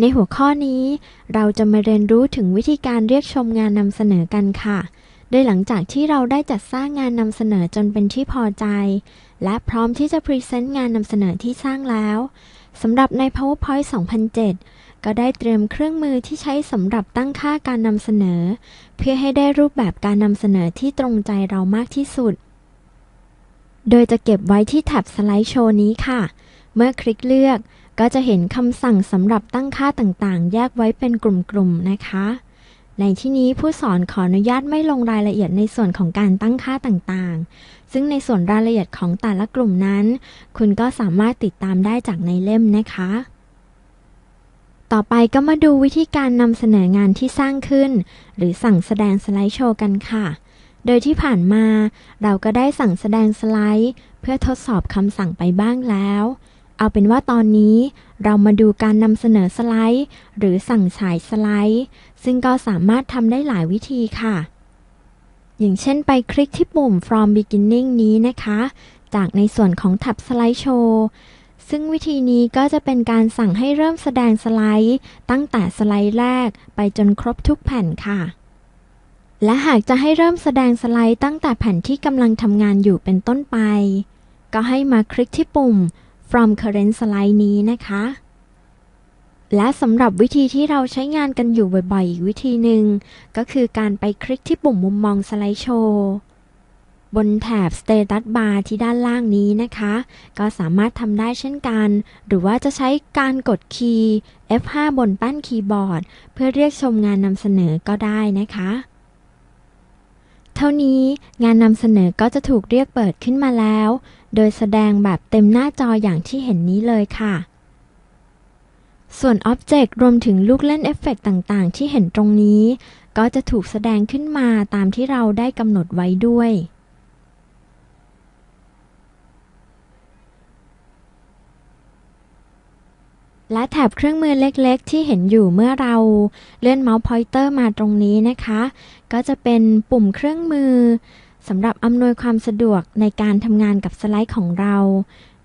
ในหัวข้อนี้เราจะมาเรียนรู้ถึงวิธีการเรียกชมงานนำเสนอกันค่ะ โดยหลังจากที่เราได้จัดสร้างงานนำเสนอจนเป็นที่พอใจ และพร้อมที่จะพรีเซนต์งานนำเสนอที่สร้างแล้วสำหรับใน PowerPoint 2007 ก็ได้เตรียมเครื่องมือที่ใช้สำหรับตั้งค่าการนำเสนอ เพื่อให้ได้รูปแบบการนำเสนอที่ตรงใจเรามากที่สุด โดยจะเก็บไว้ที่แท็บสไลด์โชว์นี้ค่ะ เมื่อคลิกเลือก ก็จะเห็นคำสั่งสำหรับตั้งค่าต่างๆ แยกไว้เป็นกลุ่มๆนะคะ ในที่นี้ผู้สอนขออนุญาตไม่ลงรายละเอียดในส่วนของการตั้งค่าต่างๆ ซึ่งในส่วนรายละเอียดของแต่ละกลุ่มนั้น คุณก็สามารถติดตามได้จากในเล่มนะคะ ต่อไปก็มาดูวิธีการนำเสนองานที่สร้างขึ้น หรือสั่งแสดงสไลด์โชว์กันค่ะโดยที่ผ่านมาเราก็ได้สั่งแสดงสไลด์ เพื่อทดสอบคำสั่งไปบ้างแล้ว เอาเป็นว่าตอนนี้เรามาดูการนำเสนอสไลด์ หรือสั่งฉายสไลด์ ซึ่งก็สามารถทำได้หลายวิธีค่ะ อย่างเช่นไปคลิกที่ปุ่ม from beginning นี้นะคะ จากในส่วนของแท็บสไลด์โชว์ซึ่งวิธีนี้ก็จะเป็นการสั่งให้เริ่มแสดงสไลด์ ตั้งแต่สไลด์แรกไปจนครบทุกแผ่นค่ะ และหากจะให้เริ่มแสดงสไลด์ตั้งแต่แผ่นที่กำลังทำงานอยู่เป็นต้นไป ก็ให้มาคลิกที่ปุ่ม from current slide นี้นะคะ และสำหรับวิธีที่เราใช้งานกันอยู่บ่อยๆ อีกวิธีหนึ่ง ก็คือการไปคลิกที่ปุ่มมุมมองสไลด์โชว์บนแถบ Status Bar ที่ด้านล่างนี้นะคะ ก็สามารถทำได้เช่นกัน หรือว่าจะใช้การกดคีย์ F5 บนแป้นคีย์บอร์ด เพื่อเรียกชมงานนำเสนอก็ได้นะคะ ท่านี้งานนำเสนอก็จะถูกเรียกเปิดขึ้นมาแล้ว โดยแสดงแบบเต็มหน้าจออย่างที่เห็นนี้เลยค่ะ ส่วนอ็อบเจกต์รวมถึงลูกเล่นเอฟเฟกต่างๆ ที่เห็นตรงนี้ ก็จะถูกแสดงขึ้นมาตามที่เราได้กำหนดไว้ด้วย และแถบเครื่องมือเล็กๆ ที่เห็นอยู่เมื่อเราเลื่อนเมาส์พอยเตอร์มาตรงนี้นะคะ ก็จะเป็นปุ่มเครื่องมือสำหรับอำนวยความสะดวกในการทำงานกับสไลด์ของเรา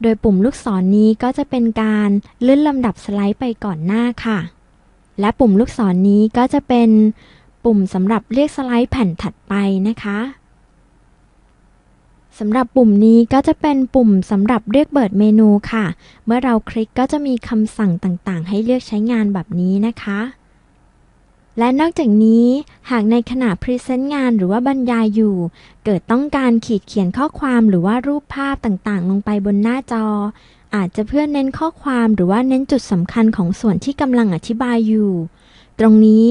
โดยปุ่มลูกศรนนี้ก็จะเป็นการเลื่อนลำดับสไลด์ไปก่อนหน้าค่ะ และปุ่มลูกศรนนี้ก็จะเป็นปุ่มสำหรับเรียกสไลด์แผ่นถัดไปนะคะ สำหรับปุ่มนี้ก็จะเป็นปุ่มสำหรับเรียกเปิดเมนูค่ะ เมื่อเราคลิกก็จะมีคำสั่งต่างๆ ให้เลือกใช้งานแบบนี้นะคะ และนอกจากนี้ หากในขณะพรีเซนต์งานหรือว่าบรรยายอยู่ เกิดต้องการขีดเขียนข้อความหรือว่ารูปภาพต่างๆ ลงไปบนหน้าจอ อาจจะเพื่อเน้นข้อความหรือว่าเน้นจุดสำคัญของส่วนที่กำลังอธิบายอยู่ตรงนี้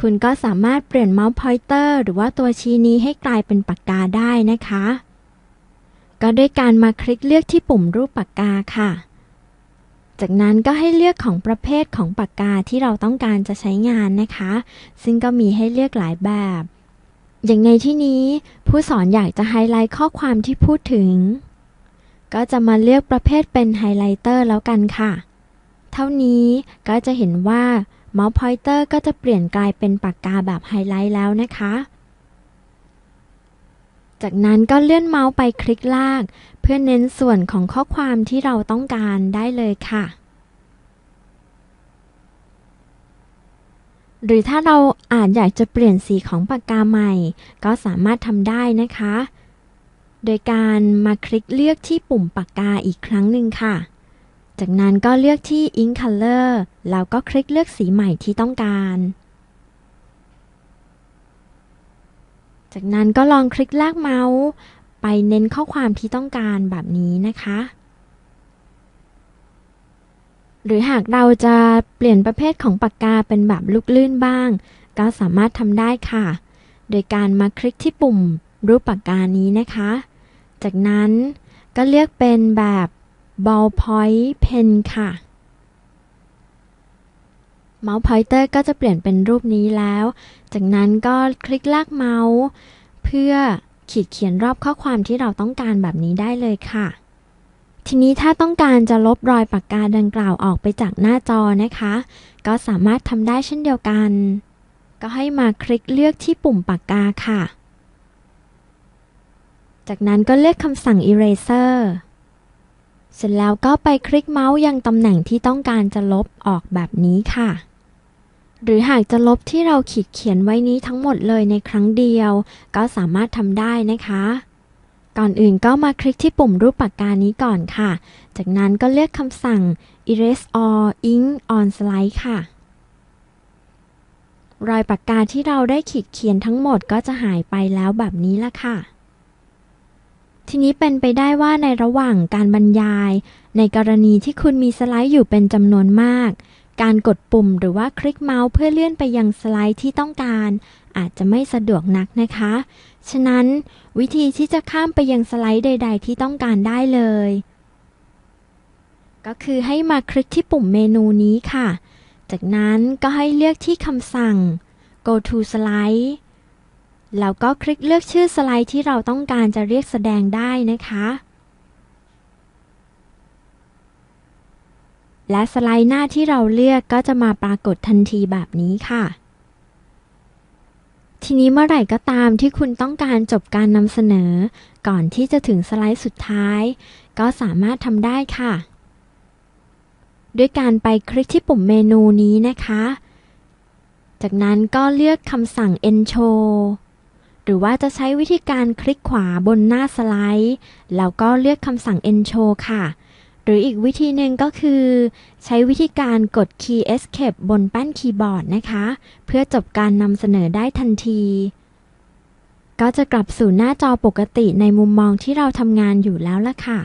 คุณก็สามารถเปลี่ยนเมาส์พอยเตอร์หรือว่าตัวชี้นี้ให้กลายเป็นปากกาได้นะคะ ก็ด้วยการมาคลิกเลือกที่ปุ่มรูปปากกาค่ะ จากนั้นก็ให้เลือกของประเภทของปากกาที่เราต้องการจะใช้งานนะคะ ซึ่งก็มีให้เลือกหลายแบบ อย่างในที่นี้ผู้สอนอยากจะไฮไลท์ข้อความที่พูดถึง ก็จะมาเลือกประเภทเป็นไฮไลท์เตอร์แล้วกันค่ะ เท่านี้ก็จะเห็นว่าเมาส์พอยเตอร์ก็จะเปลี่ยนกลายเป็นปากกาแบบไฮไลท์แล้วนะคะ จากนั้นก็เลื่อนเมาส์ไปคลิกลาก เพื่อเน้นส่วนของข้อความที่เราต้องการได้เลยค่ะ หรือถ้าเราอาจอยากจะเปลี่ยนสีของปากกาใหม่ ก็สามารถทำได้นะคะ โดยการมาคลิกเลือกที่ปุ่มปากกาอีกครั้งหนึ่งค่ะ จากนั้นก็เลือกที่ Ink Color แล้วก็คลิกเลือกสีใหม่ที่ต้องการ จากนั้นก็ลองคลิกลากเมาส์ไปเน้นข้อความที่ต้องการแบบนี้นะคะ หรือหากเราจะเปลี่ยนประเภทของปากกาเป็นแบบลูกลื่นบ้าง ก็สามารถทำได้ค่ะ โดยการมาคลิกที่ปุ่มรูปปากกานี้นะคะ จากนั้นก็เลือกเป็นแบบ ballpoint pen ค่ะ เมาส์พอยเตอร์ก็จะเปลี่ยนเป็นรูปนี้แล้ว จากนั้นก็คลิกลากเมาส์เพื่อขีดเขียนรอบข้อความที่เราต้องการแบบนี้ได้เลยค่ะ ทีนี้ถ้าต้องการจะลบรอยปากกาดังกล่าวออกไปจากหน้าจอนะคะ ก็สามารถทำได้เช่นเดียวกัน ก็ให้มาคลิกเลือกที่ปุ่มปากกาค่ะ จากนั้นก็เลือกคำสั่ง eraser เสร็จแล้วก็ไปคลิกเมาส์ยังตำแหน่งที่ต้องการจะลบออกแบบนี้ค่ะ หรือหากจะลบที่เราขีดเขียนไว้นี้ทั้งหมดเลยในครั้งเดียว ก็สามารถทำได้นะคะ ก่อนอื่นก็มาคลิกที่ปุ่มรูปปากกานี้ก่อนค่ะ จากนั้นก็เลือกคำสั่ง erase all ink on slide ค่ะ รอยปากกาที่เราได้ขีดเขียนทั้งหมดก็จะหายไปแล้วแบบนี้ละค่ะทีนี้เป็นไปได้ว่าในระหว่างการบรรยาย ในกรณีที่คุณมีสไลด์อยู่เป็นจำนวนมาก การกดปุ่มหรือว่าคลิกเมาส์เพื่อเลื่อนไปยังสไลด์ที่ต้องการ อาจจะไม่สะดวกนักนะคะ ฉะนั้นวิธีที่จะข้ามไปยังสไลด์ใด ๆ ที่ต้องการได้เลย ก็คือให้มาคลิกที่ปุ่มเมนูนี้ค่ะ จากนั้นก็ให้เลือกที่คำสั่ง go to slide แล้วก็คลิกเลือกชื่อสไลด์ที่เราต้องการจะเรียกแสดงได้นะคะ และสไลด์หน้าที่เราเลือกก็จะมาปรากฏทันทีแบบนี้ค่ะ ทีนี้เมื่อไหร่ก็ตามที่คุณต้องการจบการนำเสนอ ก่อนที่จะถึงสไลด์สุดท้าย ก็สามารถทำได้ค่ะ ด้วยการไปคลิกที่ปุ่มเมนูนี้นะคะ จากนั้นก็เลือกคำสั่ง End Show หรือว่าจะใช้วิธีการคลิกขวาบนหน้าสไลด์ แล้วก็เลือกคำสั่ง End Show ค่ะ หรืออีกวิธีหนึ่งก็คือ ใช้วิธีการกดคีย์ Escape บนแป้นคีย์บอร์ดนะคะ เพื่อจบการนำเสนอได้ทันที ก็จะกลับสู่หน้าจอปกติในมุมมองที่เราทำงานอยู่แล้วล่ะค่ะ